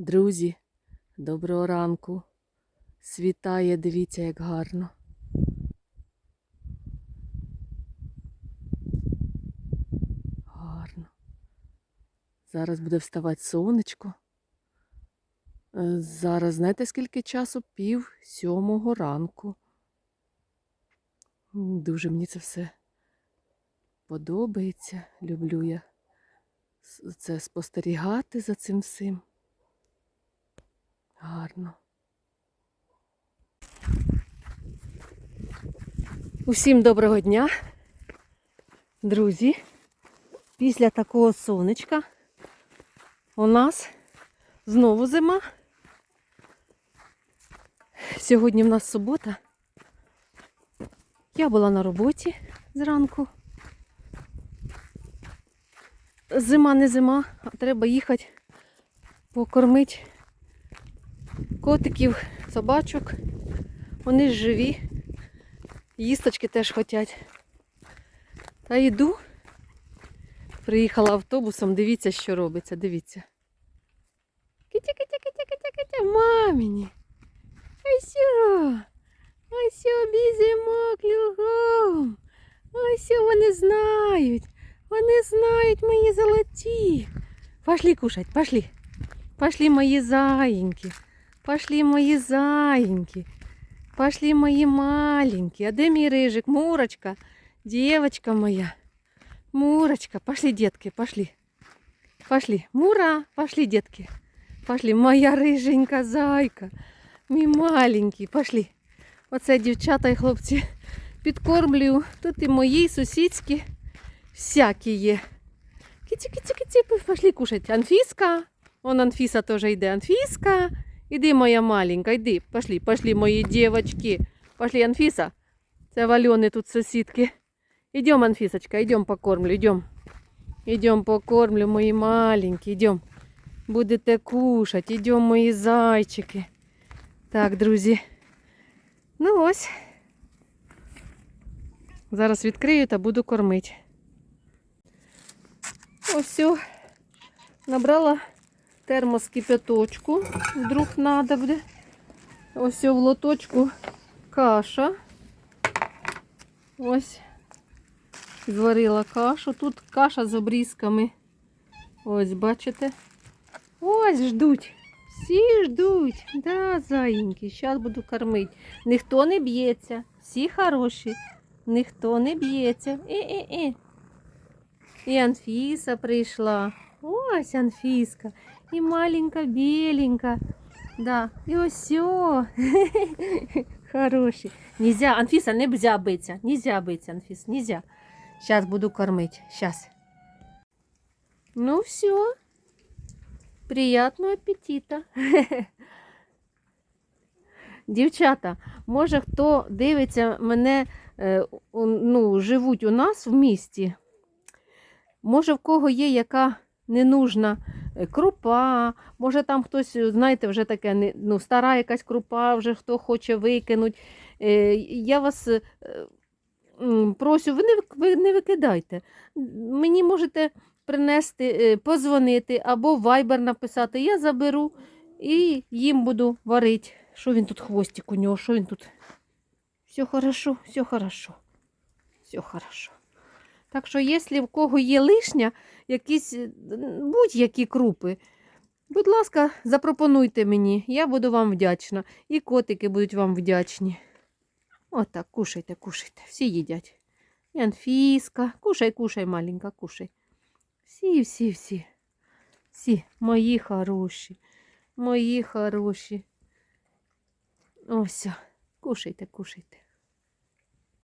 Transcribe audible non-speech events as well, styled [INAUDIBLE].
Друзі, доброго ранку. Світає, дивіться, як гарно. Гарно. Зараз буде вставати сонечко. Е, Зараз знаєте скільки часу? Пів сьомого ранку. Дуже мені це все подобається. Люблю я це спостерігати за цим всім. Гарно. Усім доброго дня, друзі. Після такого сонечка у нас знову зима. Сьогодні в нас субота. Я була на роботі зранку. Зима не зима, а треба їхати покормити котиків, собачок. Вони ж живі. Їсточки теж хочуть. Та йду. Приїхала автобусом, дивіться, що робиться, дивіться. Китя, китя, китя, китя, китя, маміні. Ось ось бізимо клюгом. Ось вони знають. Вони знають мої золоті. Пошли кушать, пошли. Пошли мої заїньки. Пошли мої заїньки. Пошли мої маленькі. А де мій рижик? Мурочка, девочка моя. Мурочка, пошли, детки, пошли. Пошли. Мура, пошли, детки. Пошли. Моя риженька зайка. Мій маленький, пошли. Оце дівчата і хлопці підкормлюю. Тут і мої, і сусідські. Всякі є. Киці, киці, киці, пошли кушать. Анфіска. Вон Анфіса теж йде. Анфіска. Іди, моя маленька, йди. Пошли, пошли, мої дівчатки. Пошли, Анфіса. Це вальони тут сусідки. Идем, Анфисочка, идем покормлю, идем. Идем покормлю, мої маленькі, идем. Будете кушать, идем, мої зайчики. Так, друзі. Ну ось. Зараз відкрию та буду кормити. Ось все. Набрала термос кипяточку. Вдруг надо буде. Ось в лоточку каша. Ось зварила кашу. Тут каша з обрізками. Ось, бачите? Ось ждуть. Всі ждуть. Да, заїньки. Зараз буду кормити. Ніхто не б'ється. Всі хороші. Ніхто не б'ється. І-і-і. І Анфіса прийшла. Ось Анфіска. І маленька біленька. Да. І ось. Хороші. Нельзя, Анфіса, не бзя биться. Нельзя биться, Анфіс, нельзя. Сейчас буду кормить. Сейчас. Ну все. Приятного аппетита. [LAUGHS] Дівчата, може хто дивиться мене, е, ну, живуть у нас в місті. Може, в кого є яка ненужна крупа, може там хтось, е, знаєте, вже таке ну, стара якась крупа, вже хто хоче викинуть. Е, Я вас е, просю, ви не, ви не викидайте. Мені можете принести, е, позвонити або в Viber написати. Я заберу і їм буду варити. Що він тут хвостик у нього? Що він тут? Все хорошо, все хорошо. Все хорошо. Так що, якщо в кого є лишня, якісь е, будь-які крупи, будь ласка, запропонуйте мені, я буду вам вдячна. І котики будуть вам вдячні. Отак, кушайте, кушайте. Всі їдять. І Анфіска. Кушай, кушай, маленька, кушай. Всі, всі, всі. Всі, мої хороші, мої хороші. Ось, кушайте, кушайте.